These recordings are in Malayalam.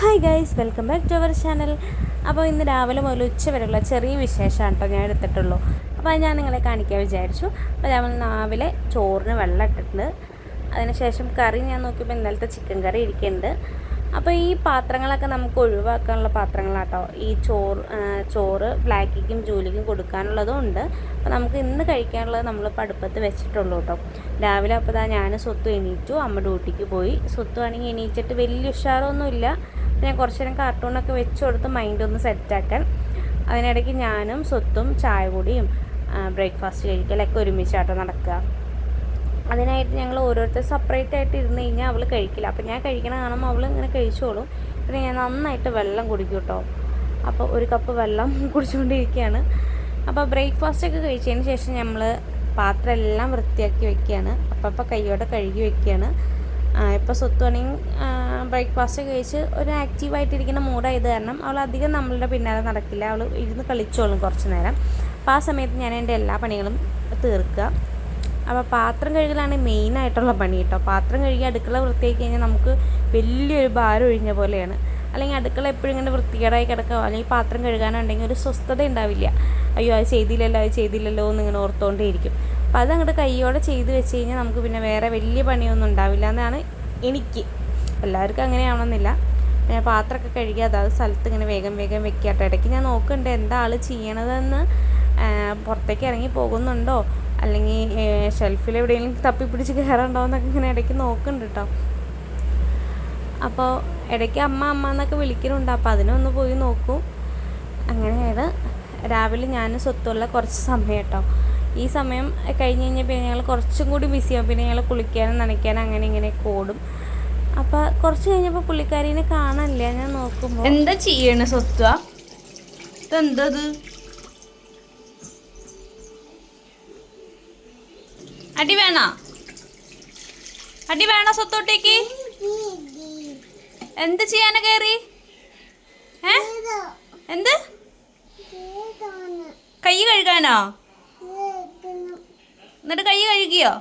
Hi guys welcome back to our channel അപ്പോൾ ഇന്ന് രാവിലെ മുതൽ ഉച്ച വരെയുള്ള ചെറിയ വിശേഷമാണ് കേട്ടോ ഞാൻ എടുത്തിട്ടുള്ളൂ. അപ്പോൾ ഞാൻ നിങ്ങളെ കാണിക്കാൻ വിചാരിച്ചു. അപ്പോൾ നമ്മൾ രാവിലെ ചോറിന് വെള്ളം ഇട്ടിട്ടുണ്ട്. അതിനുശേഷം കറി ഞാൻ നോക്കിയപ്പോൾ ഇന്നലത്തെ ചിക്കൻ കറി ഇരിക്കുന്നുണ്ട്. അപ്പോൾ ഈ പാത്രങ്ങളൊക്കെ നമുക്ക് ഒഴിവാക്കാനുള്ള പാത്രങ്ങളാട്ടോ. ഈ ചോറ് ചോറ് ബ്ലാക്കിക്കും ജൂലിക്കും കൊടുക്കാനുള്ളതും ഉണ്ട്. അപ്പോൾ നമുക്ക് ഇന്ന് കഴിക്കാനുള്ളത് നമ്മൾ പടുപ്പത്ത് വെച്ചിട്ടുള്ളൂ കേട്ടോ. രാവിലെ അപ്പോൾ ഞാൻ സ്വത്ത് എണീറ്റു. അമ്മ ഡ്യൂട്ടിക്ക് പോയി. സ്വത്ത് ആണെങ്കിൽ എണീച്ചിട്ട് വലിയ ഉഷാറൊന്നുമില്ല. ഞാൻ കുറച്ച് നേരം കാർട്ടൂണൊക്കെ വെച്ച് കൊടുത്ത് മൈൻഡ് ഒന്ന് സെറ്റാക്കാൻ അതിനിടയ്ക്ക് ഞാനും സ്വത്തും ചായ കൂടിയും ബ്രേക്ക്ഫാസ്റ്റ് കഴിക്കലൊക്കെ ഒരുമിച്ചാട്ടോ നടക്കുക. അതിനായിട്ട് ഞങ്ങൾ ഓരോരുത്തർ സെപ്പറേറ്റ് ആയിട്ട് ഇരുന്ന് കഴിഞ്ഞാൽ അവൾ കഴിക്കില്ല. അപ്പോൾ ഞാൻ കഴിക്കണ കാണുമ്പോൾ അവൾ ഇങ്ങനെ കഴിച്ചോളും. പിന്നെ ഞാൻ നന്നായിട്ട് വെള്ളം കുടിക്കും കേട്ടോ. അപ്പോൾ ഒരു കപ്പ് വെള്ളം കുടിച്ചുകൊണ്ടിരിക്കുകയാണ്. അപ്പോൾ ബ്രേക്ക്ഫാസ്റ്റ് ഒക്കെ കഴിച്ചതിന് ശേഷം നമ്മൾ പാത്രം എല്ലാം വൃത്തിയാക്കി വെക്കുകയാണ്. അപ്പം അപ്പം കൈയോടെ കഴുകി വെക്കുകയാണ്. ഇപ്പോൾ സ്വത്തുവാണെങ്കിൽ ബ്രേക്ക്ഫാസ്റ്റ് കഴിച്ച് ഒരു ആക്റ്റീവായിട്ടിരിക്കുന്ന മൂഡായത് കാരണം അവൾ അധികം നമ്മളുടെ പിന്നാലെ നടക്കില്ല. അവൾ ഇരുന്ന് കളിച്ചോളും കുറച്ച് നേരം. അപ്പോൾ ആ സമയത്ത് ഞാൻ എന്റെ എല്ലാ പണികളും തീർക്കുക. അപ്പോൾ പാത്രം കഴുകലാണ് മെയിനായിട്ടുള്ള പണി കേട്ടോ. പാത്രം കഴുകി അടുക്കള വൃത്തിയാക്കി കഴിഞ്ഞാൽ നമുക്ക് വലിയൊരു ഭാരം ഒഴിഞ്ഞ പോലെയാണ്. അല്ലെങ്കിൽ അടുക്കള എപ്പോഴും ഇങ്ങനെ വൃത്തികേടായി കിടക്കുക. അല്ലെങ്കിൽ പാത്രം കഴുകാനുണ്ടെങ്കിൽ ഒരു സ്വസ്ഥത ഉണ്ടാവില്ല. അയ്യോ അത് ചെയ്തില്ലല്ലോ അത് ചെയ്തില്ലല്ലോ എന്ന് ഇങ്ങനെ ഓർത്തുകൊണ്ടേയിരിക്കും അപ്പോൾ അതങ്ങോട്ട് കൈയോടെ ചെയ്ത് വെച്ച് കഴിഞ്ഞാൽ നമുക്ക് പിന്നെ വേറെ വലിയ പണിയൊന്നും ഉണ്ടാവില്ല എന്നാണ് എനിക്ക് എല്ലാവർക്കും അങ്ങനെയാവണമെന്നില്ല ഞാൻ പാത്രമൊക്കെ കഴുകി അതാത് സ്ഥലത്ത് ഇങ്ങനെ വേഗം വേഗം വെക്കുക കേട്ടോ. ഇടയ്ക്ക് ഞാൻ നോക്കുന്നുണ്ട് എന്താ ആൾ ചെയ്യണതെന്ന് പുറത്തേക്ക് ഇറങ്ങി പോകുന്നുണ്ടോ? അല്ലെങ്കിൽ ഷെൽഫിൽ എവിടെയെങ്കിലും തപ്പി പിടിച്ച് കയറുണ്ടോ എന്നൊക്കെ ഇങ്ങനെ ഇടയ്ക്ക് നോക്കുന്നുണ്ട് കേട്ടോ അപ്പോൾ ഇടയ്ക്ക് അമ്മ അമ്മ എന്നൊക്കെ വിളിക്കുന്നുണ്ട് അപ്പോൾ അതിനൊന്ന് പോയി നോക്കൂ. അങ്ങനെയാണ് രാവിലെ ഞാൻ സ്വത്തുള്ള കുറച്ച് സമയം കേട്ടോ ഈ സമയം കഴിഞ്ഞ് കഴിഞ്ഞാൽ പിന്നെ ഞങ്ങൾ കുറച്ചും കൂടി ബിസിയാവും പിന്നെ ഞങ്ങൾ കുളിക്കാനും നനയ്ക്കാനും അങ്ങനെ ഇങ്ങനെ കൂടും അപ്പോൾ കുറച്ച് കഴിഞ്ഞപ്പോൾ പുള്ളിക്കാരീനെ കാണാനില്ല ഞാൻ നോക്കുമ്പോൾ എന്താ ചെയ്യണ സ്വത്വ? ഇതെന്തത് അടി വേണ? അടി വേണ സ്വത്തോട്ടേക്ക്? എന്ത് ചെയ്യാന കയറി ഏ? എന്ത്? കൈ കഴുകാനോ? എന്നിട്ട് കൈ കഴുകിയോ?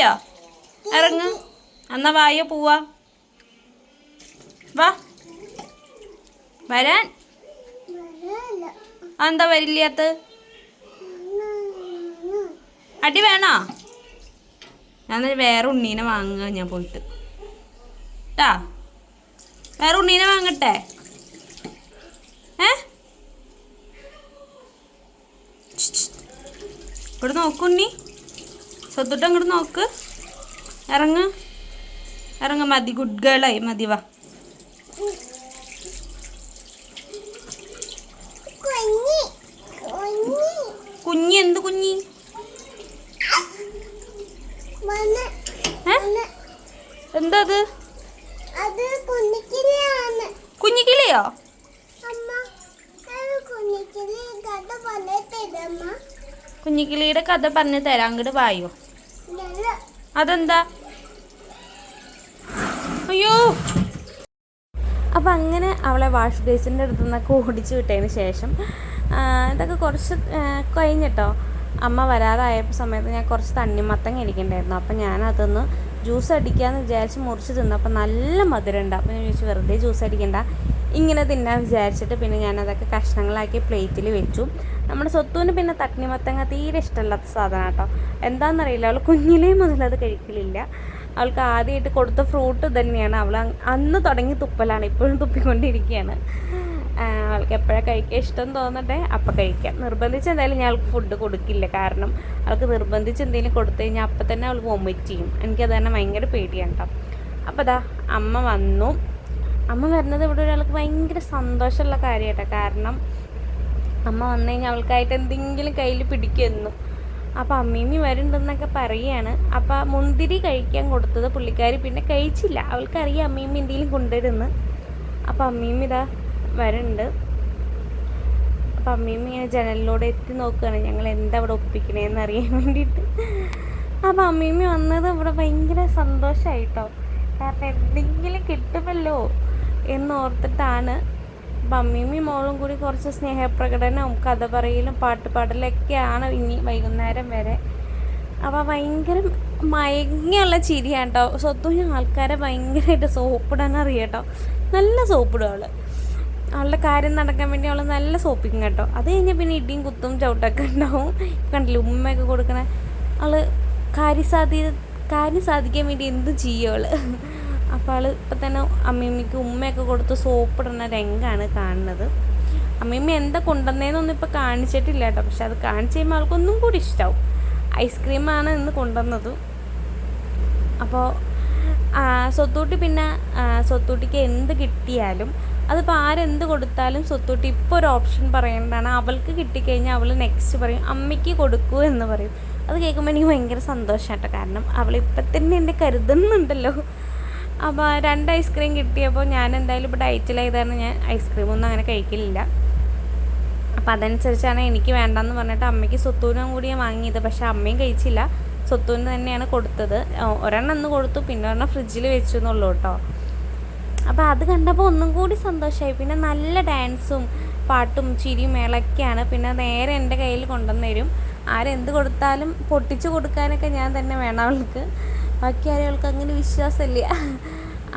കഴുകിയോ ഇറങ്ങ്. എന്നാ വായോ പോവാ. വാ. വരാൻ? എന്താ വരില്ലാത്ത? അടി വേണോ? ഞാൻ വേറെ ഉണ്ണീനെ വാങ്ങുക ഞാൻ പോയിട്ട്. ട്ടാ വേറെ ഉണ്ണീനെ വാങ്ങട്ടെ. ഏ? ഇവിടെ നോക്കുണ്ണി സ്വത്തിട്ട് അങ്ങോട്ട് നോക്ക്. ഇറങ്ങ്. ഇറങ്ങ മതി ഗുഡ് ഗേളായി മതി വാ. കുഞ്ഞി. എന്ത് കുഞ്ഞി? എന്താ അത്? കുഞ്ഞിക്കിളിയോ അമ്മ അത് കുഞ്ഞിക്കിളി കഥ പറഞ്ഞിട്ടമ്മ കുഞ്ഞിക്കിളിയുടെ കഥ പറഞ്ഞു തരാം അങ്ങോട്ട് വായോ. അതെന്താ? അയ്യോ. അപ്പോൾ അങ്ങനെ അവളെ വാഷ് ബേസിന്റെ അടുത്ത് നിന്നൊക്കെ ഓടിച്ചു വിട്ടതിന് ശേഷം ഇതൊക്കെ കുറച്ച് കഴിഞ്ഞിട്ടോ? അമ്മ വരാതായ സമയത്ത് ഞാൻ കുറച്ച് തണ്ണിമത്തങ്ങ ഇരിക്കണ്ടായിരുന്നു. അപ്പം ഞാനതൊന്ന് ജ്യൂസ് അടിക്കാമെന്ന് വിചാരിച്ച് മുറിച്ച് തിന്നു അപ്പം നല്ല മധുരമുണ്ട് അപ്പം ഞാൻ ചോദിച്ചു വെറുതെ ജ്യൂസ് അടിക്കണ്ട. ഇങ്ങനെ തിന്നാൻ വിചാരിച്ചിട്ട് പിന്നെ ഞാനതൊക്കെ കഷ്ണങ്ങളാക്കി പ്ലേറ്റിൽ വെച്ചു. നമ്മുടെ സ്വത്തുവിന് പിന്നെ തണ്ണിമത്തങ്ങ തീരെ ഇഷ്ടമില്ലാത്ത സാധനം കേട്ടോ. എന്താണെന്നറിയില്ല അവൾ കുഞ്ഞിലേ മുതൽ അത് കഴിക്കലില്ല. അവൾക്ക് ആദ്യമായിട്ട് കൊടുത്ത ഫ്രൂട്ട് തന്നെയാണ് അവൾ അന്ന് തുടങ്ങി തുപ്പലാണ് ഇപ്പോഴും തുപ്പിക്കൊണ്ടിരിക്കുകയാണ്. അവൾക്ക് എപ്പോഴാണ് കഴിക്കാൻ ഇഷ്ടം തോന്നട്ടെ അപ്പം കഴിക്കാം. നിർബന്ധിച്ച് എന്തായാലും ഞാൻ അവൾക്ക് ഫുഡ് കൊടുക്കില്ല. കാരണം അവൾക്ക് നിർബന്ധിച്ച് എന്തെങ്കിലും കൊടുത്തു കഴിഞ്ഞാൽ അപ്പം തന്നെ അവൾ വൊമിറ്റ് ചെയ്യും. എനിക്കത് തന്നെ ഭയങ്കര പേടിയാണ് കേട്ടോ. അപ്പോൾ അതാ അമ്മ വന്നു. അമ്മ വരുന്നത് ഇവിടെ ഒരാൾക്ക് ഭയങ്കര സന്തോഷമുള്ള കാര്യമായിട്ടോ. കാരണം അമ്മ വന്നു കഴിഞ്ഞാൽ അവൾക്കായിട്ട് എന്തെങ്കിലും കയ്യിൽ പിടിക്കുമെന്നു അപ്പോൾ അമ്മീമി വരുന്നുണ്ടെന്നൊക്കെ പറയുകയാണ് അപ്പോൾ മുന്തിരി കഴിക്കാൻ കൊടുത്തത് പുള്ളിക്കാരി പിന്നെ കഴിച്ചില്ല. അവൾക്കറിയാം അമ്മീമി എന്തെങ്കിലും കൊണ്ടുവരുന്നു അപ്പോൾ അമ്മീമി ഇതാ വരുന്നുണ്ട്. അപ്പം അമ്മീമി ഇങ്ങനെ ജനലിലൂടെ എത്തി നോക്കുകയാണ്. ഞങ്ങൾ എന്താ അവിടെ ഒപ്പിക്കണേന്ന് അറിയാൻ വേണ്ടിയിട്ട്. അപ്പം അമ്മീമി വന്നത് ഇവിടെ ഭയങ്കര സന്തോഷമായിട്ടോ കാരണം എന്തെങ്കിലും കിട്ടുമല്ലോ. എന്നോർത്തിട്ടാണ് ബമ്മിമി മോളും കൂടി കുറച്ച് സ്നേഹപ്രകടനവും കഥ പറയലും പാട്ടുപാടലൊക്കെയാണ് ഇനി വൈകുന്നേരം വരെ. അപ്പോൾ ഭയങ്കര മയങ്ങിയുള്ള ചിരിയാണ് കേട്ടോ സ്വത്തുവിന് ആൾക്കാരെ ഭയങ്കരമായിട്ട് സോപ്പിടാൻ അറിയാം കേട്ടോ നല്ല സോപ്പിടും അവൾ. അവളുടെ കാര്യം നടക്കാൻ വേണ്ടി അവൾ നല്ല സോപ്പിക്കും കേട്ടോ. അത് കഴിഞ്ഞാൽ പിന്നെ ഇടിയും കുത്തും ചവിട്ടൊക്കെ ഉണ്ടാവും. കണ്ടില്ലേ ഉമ്മയൊക്കെ കൊടുക്കണേ? അവൾ കാര്യസാധ്യ കാര്യം സാധിക്കാൻ വേണ്ടി എന്തും ചെയ്യും അവൾ. അപ്പോൾ ആൾ ഇപ്പം തന്നെ അമ്മീമ്മയ്ക്ക് ഉമ്മയൊക്കെ കൊടുത്ത് സോപ്പിടുന്ന രംഗമാണ് കാണുന്നത്. അമ്മീമ്മ എന്താ കൊണ്ടുവന്നതെന്നൊന്നും ഇപ്പോൾ കാണിച്ചിട്ടില്ല കേട്ടോ. പക്ഷെ അത് കാണിച്ച് കഴിയുമ്പോൾ ആൾക്കൊന്നും കൂടി ഇഷ്ടമാവും ഐസ്ക്രീമാണ് ഇന്ന് കൊണ്ടുവന്നത്. അപ്പോൾ സ്വത്തൂട്ടി പിന്നെ സ്വത്തൂട്ടിക്ക് എന്ത് കിട്ടിയാലും അതിപ്പോൾ ആരെന്ത് കൊടുത്താലും സ്വത്തൂട്ടി ഇപ്പോൾ ഒരു ഓപ്ഷൻ പറയേണ്ടതാണ്. അവൾക്ക് കിട്ടിക്കഴിഞ്ഞാൽ അവൾ നെക്സ്റ്റ് പറയും അമ്മയ്ക്ക് കൊടുക്കൂ എന്ന് പറയും. അത് കേൾക്കുമ്പോൾ എനിക്ക് ഭയങ്കര സന്തോഷമാട്ടോ കാരണം അവൾ ഇപ്പം തന്നെ എന്നെ കരുതുന്നുണ്ടല്ലോ. അപ്പോൾ രണ്ട് ഐസ്ക്രീം കിട്ടിയപ്പോൾ ഞാൻ എന്തായാലും ഇപ്പോൾ ഡയറ്റിലായത് കാരണം ഞാൻ ഐസ്ക്രീമൊന്നും അങ്ങനെ കഴിക്കില്ല അപ്പോൾ അതനുസരിച്ചാണ് എനിക്ക് വേണ്ടെന്ന് പറഞ്ഞിട്ട് അമ്മയ്ക്ക് സ്വത്തൂനും കൂടി വാങ്ങിയത്. പക്ഷേ അമ്മയും കഴിച്ചില്ല. സ്വത്തൂന് തന്നെയാണ് കൊടുത്തത്. ഒരെണ്ണം ഒന്ന് കൊടുത്തു. പിന്നെ ഒരെണ്ണം ഫ്രിഡ്ജിൽ വെച്ചു എന്നുള്ളൂ കേട്ടോ. അപ്പോൾ അത് കണ്ടപ്പോൾ ഒന്നും കൂടി സന്തോഷമായി പിന്നെ നല്ല ഡാൻസും പാട്ടും ചിരിയും മേളൊക്കെയാണ്. പിന്നെ നേരെ എന്റെ കയ്യിൽ കൊണ്ടുവന്നു തരും. ആരെന്ത് കൊടുത്താലും പൊട്ടിച്ചു കൊടുക്കാനൊക്കെ ഞാൻ തന്നെ വേണം അവൾക്ക്. ബാക്കി ആരെയും അങ്ങനെ വിശ്വാസമില്ല.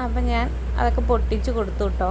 അപ്പം ഞാൻ അതൊക്കെ പൊട്ടിച്ച് കൊടുത്തു കേട്ടോ